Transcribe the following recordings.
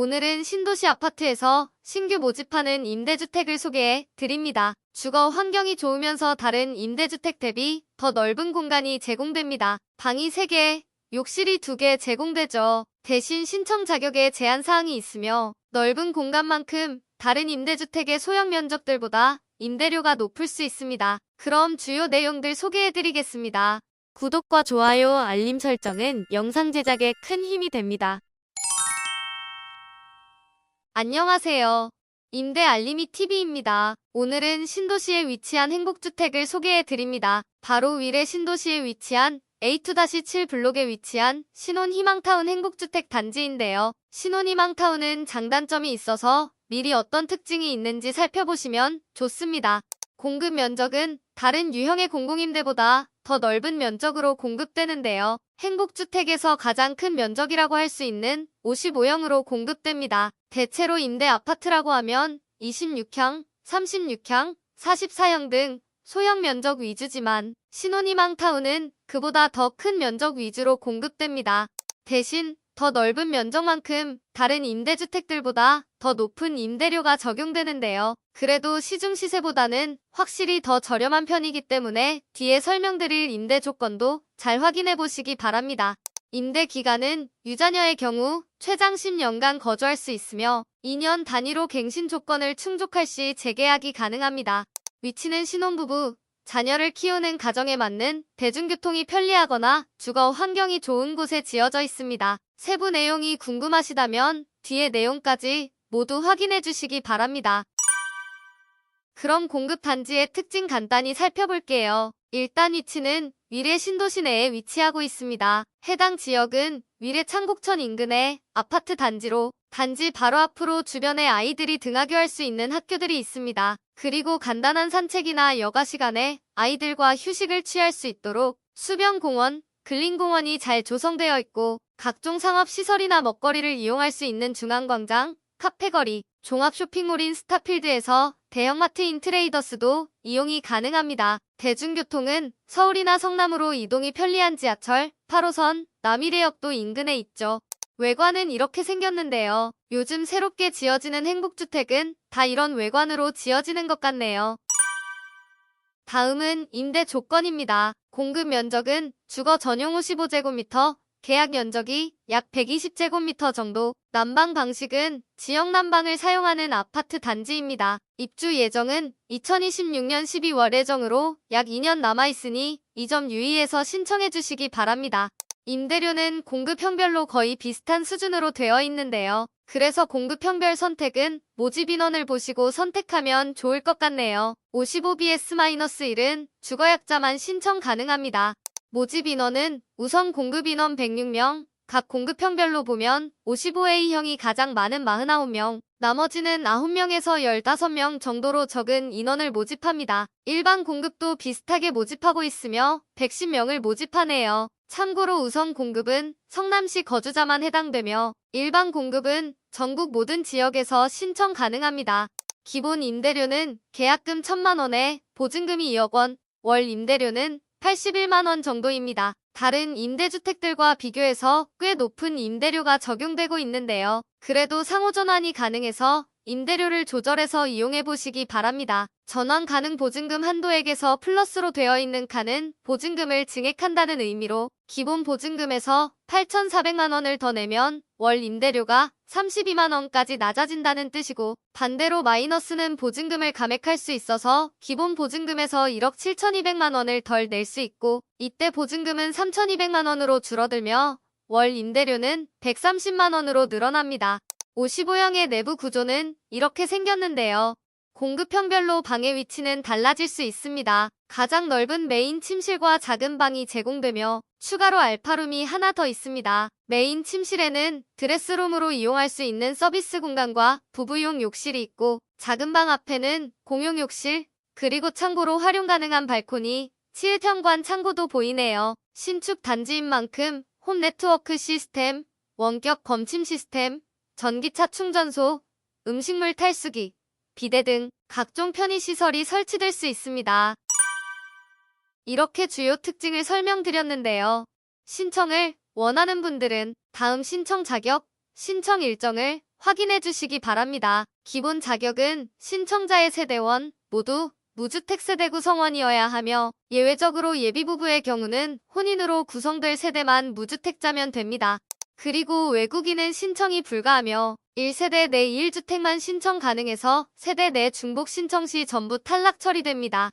오늘은 신도시 아파트에서 신규 모집하는 임대주택을 소개해 드립니다. 주거 환경이 좋으면서 다른 임대주택 대비 더 넓은 공간이 제공됩니다. 방이 3개, 욕실이 2개 제공되죠. 대신 신청 자격에 제한 사항이 있으며 넓은 공간만큼 다른 임대주택의 소형 면적들보다 임대료가 높을 수 있습니다. 그럼 주요 내용들 소개해 드리겠습니다. 구독과 좋아요, 알림 설정은 영상 제작에 큰 힘이 됩니다. 안녕하세요. 임대 알림이 TV입니다. 오늘은 신도시에 위치한 행복주택을 소개해 드립니다. 바로 위례 신도시에 위치한 A2-7 블록에 위치한 신혼희망타운 행복주택 단지인데요. 신혼희망타운은 장단점이 있어서 미리 어떤 특징이 있는지 살펴보시면 좋습니다. 공급 면적은 다른 유형의 공공임대보다 더 넓은 면적으로 공급되는데요. 행복주택에서 가장 큰 면적이라고 할 수 있는 55형으로 공급됩니다. 대체로 임대 아파트라고 하면 26향, 36향, 44형 등 소형 면적 위주지만 신혼희망타운은 그보다 더 큰 면적 위주로 공급됩니다. 대신 더 넓은 면적만큼 다른 임대주택들보다 더 높은 임대료가 적용되는데요. 그래도 시중 시세보다는 확실히 더 저렴한 편이기 때문에 뒤에 설명드릴 임대 조건도 잘 확인해 보시기 바랍니다. 임대 기간은 유자녀의 경우 최장 10년간 거주할 수 있으며 2년 단위로 갱신 조건을 충족할 시 재계약이 가능합니다. 위치는 신혼부부, 자녀를 키우는 가정에 맞는 대중교통이 편리하거나 주거 환경이 좋은 곳에 지어져 있습니다. 세부 내용이 궁금하시다면 뒤에 내용까지 모두 확인해 주시기 바랍니다. 그럼 공급 단지의 특징 간단히 살펴볼게요. 일단 위치는 위례 신도시 내에 위치하고 있습니다. 해당 지역은 위례 창곡천 인근의 아파트 단지로 단지 바로 앞으로 주변에 아이들이 등하교할 수 있는 학교들이 있습니다. 그리고 간단한 산책이나 여가 시간에 아이들과 휴식을 취할 수 있도록 수변공원, 근린공원이 잘 조성되어 있고 각종 상업시설이나 먹거리를 이용할 수 있는 중앙광장, 카페거리, 종합 쇼핑몰인 스타필드에서 대형마트 인트레이더스도 이용이 가능합니다. 대중교통은 서울이나 성남으로 이동이 편리한 지하철, 8호선, 남이래역도 인근에 있죠. 외관은 이렇게 생겼는데요. 요즘 새롭게 지어지는 행복주택은 다 이런 외관으로 지어지는 것 같네요. 다음은 임대 조건입니다. 공급 면적은 주거 전용 55제곱미터, 계약 면적이 약 120제곱미터 정도, 난방 방식은 지역 난방을 사용하는 아파트 단지입니다. 입주 예정은 2026년 12월 예정으로 약 2년 남아있으니 이 점 유의해서 신청해 주시기 바랍니다. 임대료는 공급형별로 거의 비슷한 수준으로 되어 있는데요. 그래서 공급형별 선택은 모집 인원을 보시고 선택하면 좋을 것 같네요. 55BS-1은 주거약자만 신청 가능합니다. 모집 인원은 우선 공급 인원 106명, 각 공급형별로 보면 55A형이 가장 많은 49명, 나머지는 9명에서 15명 정도로 적은 인원을 모집합니다. 일반 공급도 비슷하게 모집하고 있으며 110명을 모집하네요. 참고로 우선 공급은 성남시 거주자만 해당되며 일반 공급은 전국 모든 지역에서 신청 가능합니다. 기본 임대료는 계약금 1천만원에 보증금이 2억 원, 월 임대료는 81만원 정도입니다. 다른 임대주택들과 비교해서 꽤 높은 임대료가 적용되고 있는데요. 그래도 상호전환이 가능해서 임대료를 조절해서 이용해 보시기 바랍니다. 전환 가능 보증금 한도액에서 플러스로 되어 있는 칸은 보증금을 증액한다는 의미로 기본 보증금에서 8,400만 원을 더 내면 월 임대료가 32만 원까지 낮아진다는 뜻이고 반대로 마이너스는 보증금을 감액할 수 있어서 기본 보증금에서 1억 7,200만 원을 덜 낼 수 있고 이때 보증금은 3,200만 원으로 줄어들며 월 임대료는 130만 원으로 늘어납니다. 55형의 내부 구조는 이렇게 생겼는데요. 공급형별로 방의 위치는 달라질 수 있습니다. 가장 넓은 메인 침실과 작은 방이 제공되며 추가로 알파룸이 하나 더 있습니다. 메인 침실에는 드레스룸으로 이용할 수 있는 서비스 공간과 부부용 욕실이 있고 작은 방 앞에는 공용 욕실, 그리고 창고로 활용 가능한 발코니, 치읓현관 창고도 보이네요. 신축 단지인 만큼 홈 네트워크 시스템, 원격 검침 시스템, 전기차 충전소, 음식물 탈수기, 비대 등 각종 편의시설이 설치될 수 있습니다. 이렇게 주요 특징을 설명드렸는데요. 신청을 원하는 분들은 다음 신청 자격, 신청 일정을 확인해 주시기 바랍니다. 기본 자격은 신청자의 세대원 모두 무주택 세대 구성원이어야 하며 예외적으로 예비부부의 경우는 혼인으로 구성될 세대만 무주택자면 됩니다. 그리고 외국인은 신청이 불가하며 1세대 내 1주택만 신청 가능해서 세대 내 중복 신청 시 전부 탈락 처리됩니다.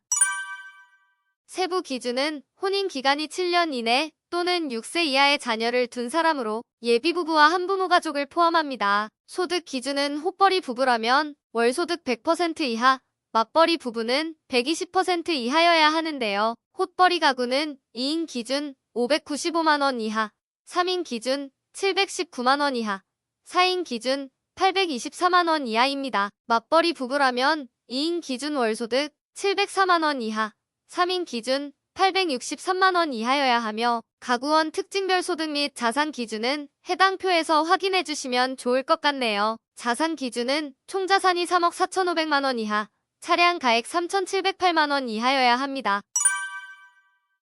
세부 기준은 혼인 기간이 7년 이내 또는 6세 이하의 자녀를 둔 사람으로 예비부부와 한부모 가족을 포함합니다. 소득 기준은 호벌이 부부라면 월소득 100% 이하, 맞벌이 부부는 120% 이하여야 하는데요. 헛벌이 가구는 2인 기준 595만원 이하, 3인 기준 719만원 이하, 4인 기준 824만원 이하입니다. 맞벌이 부부라면 2인 기준 월소득 704만원 이하, 3인 기준 863만원 이하여야 하며 가구원 특징별 소득 및 자산 기준은 해당 표에서 확인해 주시면 좋을 것 같네요. 자산 기준은 총 자산이 3억 4,500만원 이하, 차량 가액 3,708만원 이하여야 합니다.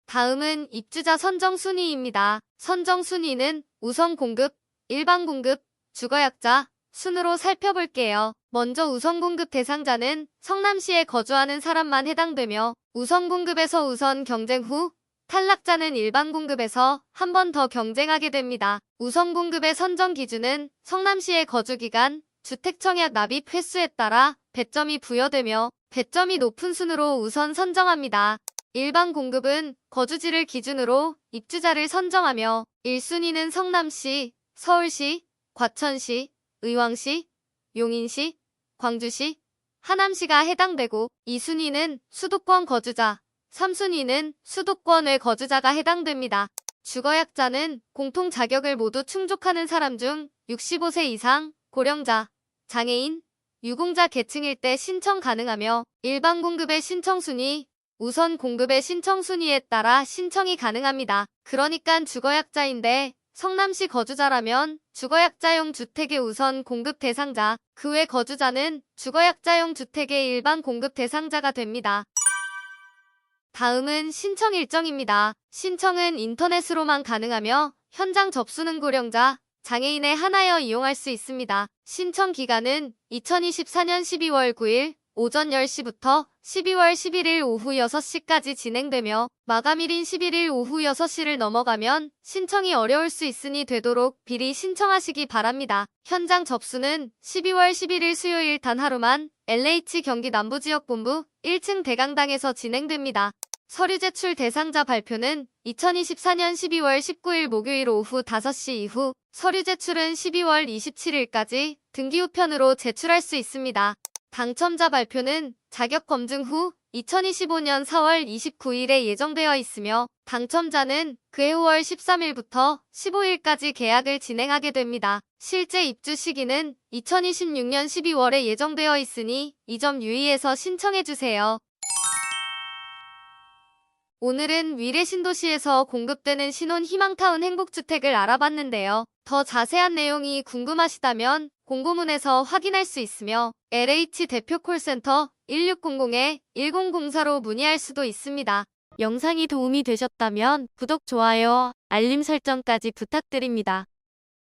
다음은 입주자 선정 순위입니다. 선정 순위는 우선 공급, 일반 공급, 주거약자 순으로 살펴볼게요. 먼저 우선 공급 대상자는 성남시에 거주하는 사람만 해당되며 우선 공급에서 우선 경쟁 후 탈락자는 일반 공급에서 한 번 더 경쟁하게 됩니다. 우선 공급의 선정 기준은 성남시의 거주 기간, 주택 청약 납입 횟수에 따라 배점이 부여되며 배점이 높은 순으로 우선 선정합니다. 일반 공급은 거주지를 기준으로 입주자를 선정하며 1순위는 성남시, 서울시, 과천시, 의왕시, 용인시, 광주시, 하남시가 해당되고 2순위는 수도권 거주자, 3순위는 수도권 외 거주자가 해당됩니다. 주거약자는 공통 자격을 모두 충족하는 사람 중 65세 이상, 고령자, 장애인, 유공자 계층일 때 신청 가능하며 일반 공급의 신청 순위, 우선 공급의 신청 순위에 따라 신청이 가능합니다. 그러니까 주거약자인데 성남시 거주자라면 주거약자용 주택의 우선 공급 대상자, 그 외 거주자는 주거약자용 주택의 일반 공급 대상자가 됩니다. 다음은 신청 일정입니다. 신청은 인터넷으로만 가능하며 현장 접수는 고령자, 장애인에 한하여 이용할 수 있습니다. 신청 기간은 2024년 12월 9일 오전 10시부터 12월 11일 오후 6시까지 진행되며 마감일인 11일 오후 6시를 넘어가면 신청이 어려울 수 있으니 되도록 미리 신청하시기 바랍니다. 현장 접수는 12월 11일 수요일 단 하루만 LH 경기 남부지역본부 1층 대강당에서 진행됩니다. 서류 제출 대상자 발표는 2024년 12월 19일 목요일 오후 5시 이후 서류 제출은 12월 27일까지 등기 우편으로 제출할 수 있습니다. 당첨자 발표는 자격 검증 후 2025년 4월 29일에 예정되어 있으며 당첨자는 그해 5월 13일부터 15일까지 계약을 진행하게 됩니다. 실제 입주 시기는 2026년 12월에 예정되어 있으니 이 점 유의해서 신청해주세요. 오늘은 위례 신도시에서 공급되는 신혼 희망타운 행복주택을 알아봤는데요. 더 자세한 내용이 궁금하시다면 공고문에서 확인할 수 있으며 LH 대표 콜센터 1600-1004로 문의할 수도 있습니다. 영상이 도움이 되셨다면 구독, 좋아요, 알림 설정까지 부탁드립니다.